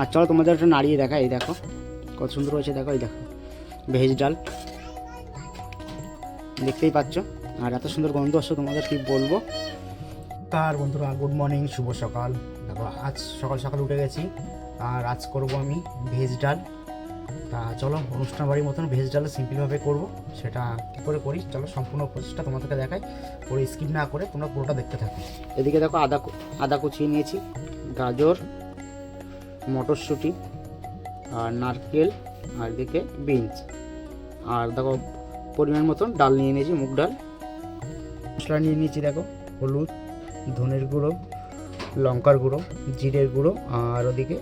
আর চলো তোমাদের একটু নাড়িয়ে দেখা এই দেখো। কত সুন্দর হয়েছে দেখো এই দেখো। ভেজ ডাল। দেখতেই পাচ্ছ? আর এত সুন্দর গন্ধ আসছে তোমাদের কি বলব? তার বন্ধুরা গুড মর্নিং শুভ সকাল। দেখো আজ সকাল সকাল উঠে গেছি আর আজ করব আমি ভেজ ডাল। তা চলো অনুষ্ঠান বাড়ির মতন ভেজ ডাল সিম্পলভাবে করব। সেটা কী করে করি? চলো সম্পূর্ণ প্রসেসটা তোমাদেরকে দেখাই। পরে স্কিপ না করে তোমরা পুরোটা দেখতে থাকো। এদিকে দেখো আদা আদা কুচিয়ে নিয়েছি গাজর মটরশুঁটি, আর নারকেল, আর এদিকে বিনস। আর দেখো, পরিমাণ মতন ডাল নিয়ে নিয়েছি, মুগ ডাল। মশলা নিয়ে নিয়েছি, দেখো, হলুদ, ধনের গুঁড়ো, লঙ্কার গুঁড়ো, জিরের গুঁড়ো, আর ওদিকে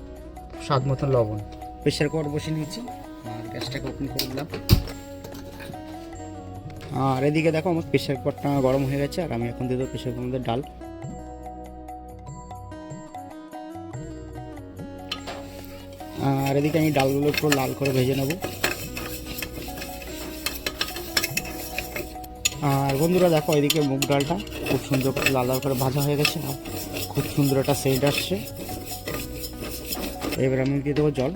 স্বাদ মতন লবণ। প্রেশার কুকার বসিয়ে নিয়েছি, আর গ্যাসটাকে ওপেন করে দিলাম। আর এদিকে দেখো, আমার প্রেশার কুকারটা গরম হয়ে গেছে, আর আমি এখন দিয়ে দেবো প্রেশার কুকারের ডাল। আর এদিকে আমি ডালগুলো পুরো লাল করে ভেজে নেব। আর বন্ধুরা দেখো, এদিকে মুগ ডালটা খুব সুন্দর করে লাল লাল করে ভাজা হয়ে গেছে, আর খুব সুন্দর একটা সেন্ট আসছে। এবার আমি দিয়ে দেবো জল।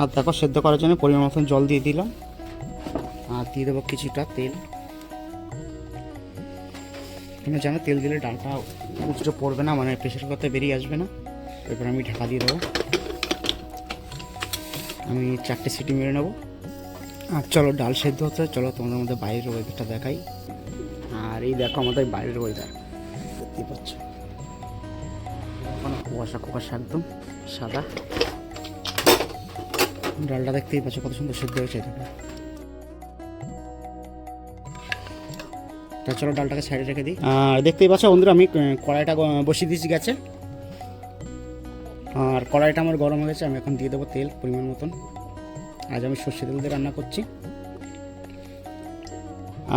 আর দেখো, সেদ্ধ করার জন্য পরিমাণ মতন জল দিয়ে দিলাম। আর দিয়ে দেবো কিছুটা তেল। তোমরা জানো তেল দিলে ডালটা উঁচুটা পড়বে না মানে প্রেশার কুকারতে বেরিয়ে আসবে না। এরপর আমি ঢাকা দিয়ে দেবো। আমি চারটে সিটি মেরে নেব। আর চলো, ডাল সেদ্ধ হচ্ছে, চলো তোমাদের মধ্যে বাইরের ওয়েদারটা দেখাই। আর এই দেখো আমাদের বাইরের ওয়েদার দেখতেই পাচ্ছ। কুয়াশা কুয়াশা একদম সাদা। ডালটা দেখতেই পাচ্ছ কত সুন্দর সেদ্ধ হয়েছে দেখো তা চলো ডালটাকে সাইডে রেখে দিই। আর দেখতেই পাচ্ছ বন্ধুরা, আমি কড়াইটা বসিয়ে দিয়েছি গেছে। আর কড়াইটা আমার গরম হয়ে গেছে, আমি এখন দিয়ে দেবো তেল পরিমাণ মতন। আজ আমি সর্ষে তেল দিয়ে রান্না করছি।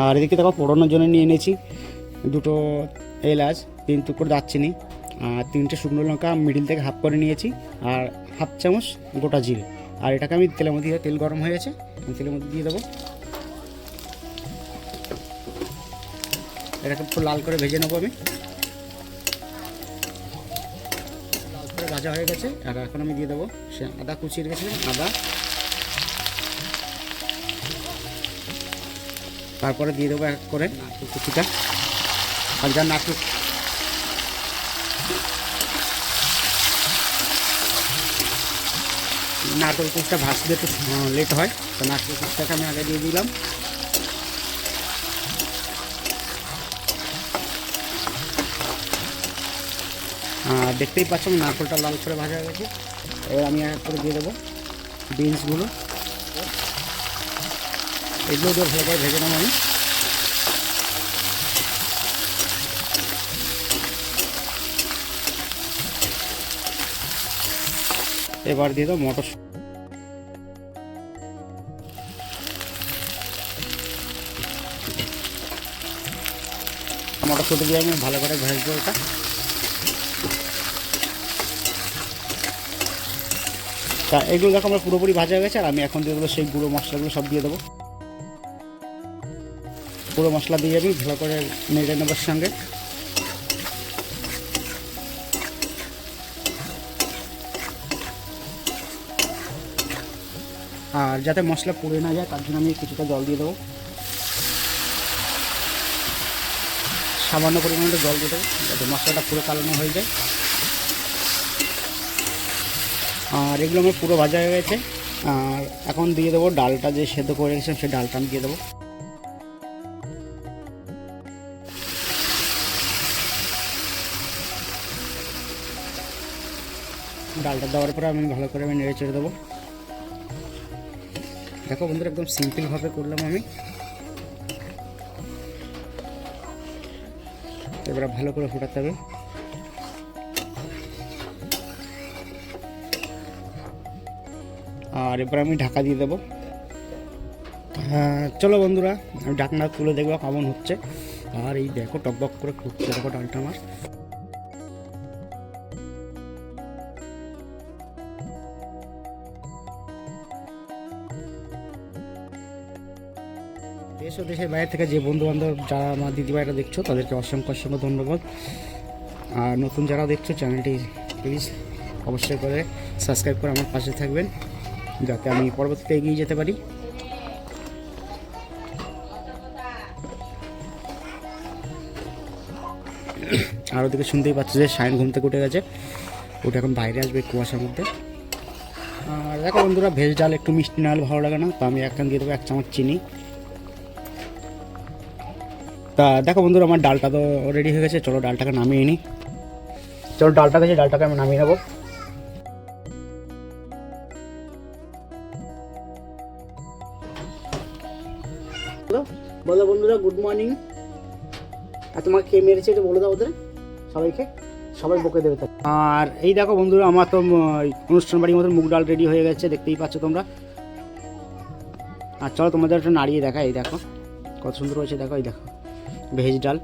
আর এদিকে দেখো পোড়ানোর জন্য নিয়ে এনেছি দুটো এলাচ, তিন টুকরো দারচিনি, আর তিনটে শুকনো লঙ্কা, মিডিল থেকে হাফ করে নিয়েছি, আর হাফ চামচ গোটা জিরে। আর এটাকে আমি তেলের মধ্যে তেল গরম হয়ে গেছে, আমি তেলের মধ্যে দিয়ে দেবো। এটাকে একটু লাল করে ভেজে নেব আমি। লাল করে ভাজা হয়ে গেছে। আর এখন আমি দিয়ে দেবো সে আদা কুচিয়ে রেখেছিলাম, আদা। তারপরে দিয়ে দেবো এক করে কুচিটা। আর যা নারকেল। নারকেল কুচিটা ভাজতে একটু লেট হয়। তো নারকেল কুচিটাকে আমি আগে দিয়ে দিলাম। দেখতেই পাচ্ছ নারকেলটা লাল করে ভাজা হয়ে গেছে। এবার আমি এক করে দিয়ে দেবো বিনসগুলো। এগুলো দিয়ে ভালো করে ভেজে নেব আমি। এবার দিয়ে দেবো মটর মটরশুঁটি দিয়ে আমি ভালো করে ভেজবো ওটা তা এগুলো দেখো আমার পুরোপুরি ভাজা হয়ে গেছে, আর আমি এখন দেবো সেই গুঁড়ো মশলাগুলো সব দিয়ে দেবো। গুঁড়ো মশলা দিয়ে আমি ভালো করে নেড়ে নেবার সঙ্গে। আর যাতে মশলা পুড়ে না যায়, তার জন্য আমি কিছুটা জল দিয়ে দেবো। সামান্য পরিমাণে জল দিয়ে দেবো, যাতে মশলাটা পুরো কালানো হয়ে যায়। আর এগুলো আমার পুরো ভাজা হয়ে গেছে। আর এখন দিয়ে দেবো ডালটা, যে সেদ্ধ করে রেখেছিলাম সেই ডালটা আমি দিয়ে দেবো। ডালটা দেওয়ার পরে আমি ভালো করে আমি নেড়ে চেড়ে দেবো। দেখো বন্ধুরা, একদম সিম্পলভাবে করলাম আমি। এবার ভালো করে ফোটাতে হবে। আর এবার আমি ঢাকা দিয়ে দেবো। হ্যাঁ চলো বন্ধুরা, আমি ঢাকনা তুলে দেখব কেমন হচ্ছে। আর এই দেখো টকবক করে ফুটছে দেখো ডালটা আমার। দেশ ও দেশের বাইরে থেকে যে বন্ধু বান্ধব যারা আমার দিদিভাইরা দেখছ, তাদেরকে অসংখ্য অসংখ্য ধন্যবাদ। আর নতুন যারা দেখছ, চ্যানেলটি প্লিজ অবশ্যই করে সাবস্ক্রাইব করে আমার পাশে থাকবেন। যাতে আমি পরবর্তীতে এগিয়ে যেতে পারি। আর ওদিকে শুনতেই পাচ্ছি যে সায়ন ঘুম থেকে উঠে গেছে। ওটা এখন বাইরে আসবে কুয়াশার মধ্যে। আর দেখো বন্ধুরা, ভেজ ডাল একটু মিষ্টি না হলে ভালো লাগে না, তো আমি একখান দিয়ে দেবো, এক চামচ চিনি। তা দেখো বন্ধুরা, আমার ডালটা তো রেডি হয়ে গেছে, চলো ডালটাকে নামিয়ে নিই। চলো ডালটা গেছে ডালটাকে আমি নামিয়ে নেব। বলো, বন্ধুরা গুড মর্নিং আর তোমাকে কে মেরেছে এটা বলে দাও ওদের সবাইকে। সবাই বকে দেবে। আর এই দেখো বন্ধুরা আমার তো অনুষ্ঠান বাড়ির মতন মুগ ডাল রেডি হয়ে গেছে দেখতেই পাচ্ছ তোমরা। আর চলো তোমাদের একটা নাড়িয়ে দেখা এই দেখো কত সুন্দর হয়েছে দেখো এই দেখো ভেজ ডাল।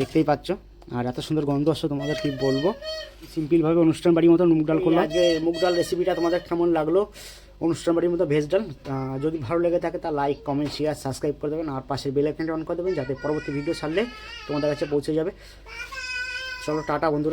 দেখতেই পাচ্ছ আর এত সুন্দর গন্ধ আসছে তোমাদের কি বলব? সিম্পলভাবে অনুষ্ঠান বাড়ির মতো মুগ ডাল করলাম। আজকে মুগ ডাল রেসিপিটা তোমাদের কেমন লাগল? অনুষ্ঠান বাড়ির মতো ভেজ ডাল যদি ভালো লেগে থাকে তা লাইক কমেন্ট শেয়ার সাবস্ক্রাইব করে দেবেন আর পাশের বেল আইকনটা অন করে দেবেন যাতে পরবর্তী ভিডিও ছাড়লে তোমাদের কাছে পৌঁছে যাবে। চলো, টাটা বন্ধুরা।